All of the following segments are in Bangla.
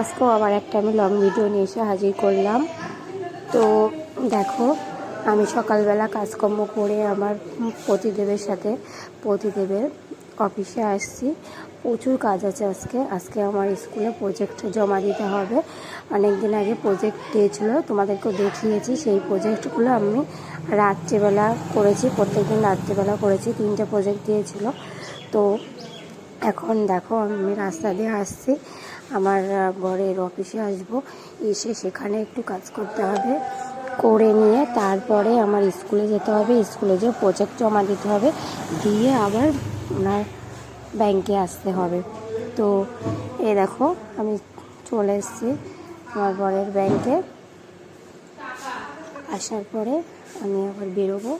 আজকেও আবার একটা আমি লং ভিডিও নিয়ে এসে হাজির করলাম। তো দেখো, আমি সকালবেলা কাজকর্ম করে আমার পতিদেবের সাথে, পতিদেবের অফিসে আসছি। প্রচুর কাজ আছে আজকে। আজকে আমার স্কুলে প্রজেক্ট জমা দিতে হবে। অনেক দিন আগে প্রজেক্ট দিয়েছিল, তোমাদেরকেও দেখিয়েছি। সেই প্রজেক্টগুলো আমি রাত্রিবেলা করেছি, প্রত্যেকদিন রাত্রিবেলা করেছি, তিনটে প্রজেক্ট দিয়েছিল। তো এখন দেখো, আমি রাস্তা দিয়ে আসছি। আমার বরের অফিসে আসব। এসে সেখানে একটু কাজ করতে হবে, করে নিয়ে তারপরে আমার স্কুলে যেতে হবে। স্কুলে যে প্রজেক্ট জমা দিতে হবে, দিয়ে আবার ওনার ব্যাংকে আসতে হবে। তো এ দেখো, আমি চলে এসেছি আমার বরের ব্যাংকে আসার পরে আমি আবার বেরোবো।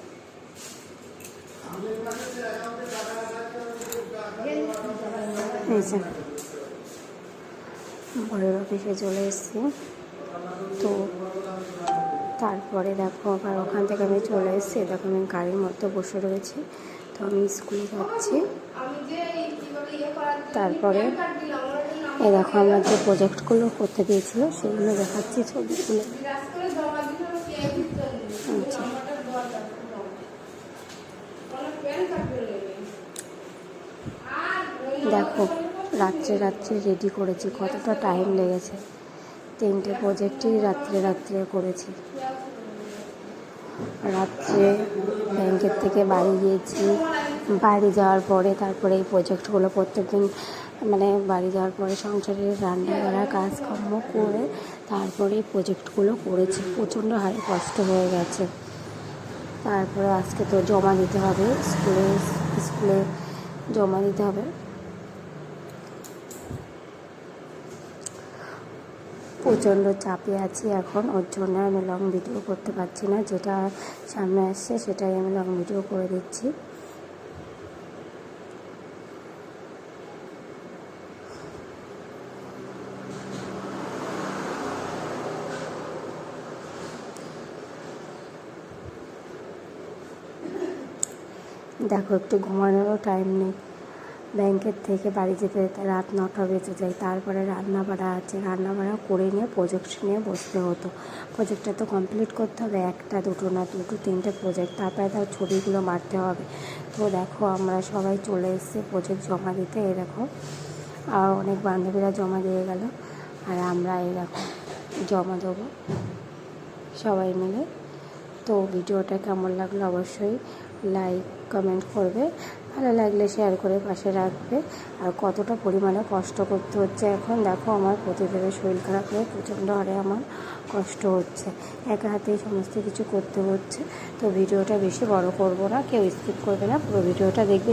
বড়ের অফিসে চলে এসেছি। তো তারপরে দেখো আবার ওখান থেকে আমি চলে এসেছি। দেখো আমি গাড়ির মধ্যে বসে রয়েছি। তো আমি স্কুলে যাচ্ছি। তারপরে এই দেখো আমরা যে প্রজেক্টগুলো করতে দিয়েছিল সেগুলো দেখাচ্ছি ছবিগুলো। আচ্ছা। দেখো রাত্রে রাত্রে রেডি করেছি। কতটা টাইম লেগেছে? তিনটে প্রজেক্টই রাত্রে রাত্রে করেছি। রাত্রে ব্যাংকের থেকে বাড়ি গিয়েছি। বাড়ি যাওয়ার পরে তারপরে এই প্রজেক্টগুলো প্রত্যেকদিন মানে বাড়ি যাওয়ার পরে সংসারের রান্না করা কাজকর্ম করে তারপরে এই প্রজেক্টগুলো করেছি। প্রচণ্ড হারে কষ্ট হয়ে গেছে। তারপরে আজকে তো জমা দিতে হবে। স্কুলে স্কুলে জমা দিতে হবে। প্রচণ্ড চাপে আছি এখন, ওর জন্য আমি লং ভিডিও করতে পারছি না। যেটা সামনে আসছে, সেটাই আমি লং ভিডিও করে দিচ্ছি। দেখো, একটু ঘুমানোরও টাইম নেই। ব্যাংকের থেকে বাড়ি যেতে যেতে রাত নটা বেজে যায়। তারপরে রান্না বাড়া আছে। রান্না বাড়া করে নিয়ে প্রজেক্ট নিয়ে বসতে হতো। প্রজেক্টটা তো কমপ্লিট করতে হবে। একটা, দুটো না, দুটো, তিনটে প্রজেক্ট তারপরে তার ছবিগুলো মারতে হবে। তো দেখো, আমরা সবাই চলে এসেছি প্রজেক্ট জমা দিতে। দেখো আর অনেক বান্ধবীরা জমা দিয়ে গেল। আর আমরা দেখো, জমা দেবো। সবাই মিলে। তো ভিডিওটা কেমন লাগল অবশ্যই লাইক কমেন্ট করবে। ভালো লাগলে শেয়ার করে পাশে রাখবে। আর কতটা পরিমাণে কষ্ট করতে হচ্ছে এখন, দেখো আমার প্রতিদিনের শরীর খারাপ হয়ে প্রচণ্ড হারে আমার কষ্ট হচ্ছে। এক হাতেই সমস্ত কিছু করতে হচ্ছে। তো ভিডিওটা বেশি বড় করব না, কেউ স্কিপ করবে না, পুরো ভিডিওটা দেখবে।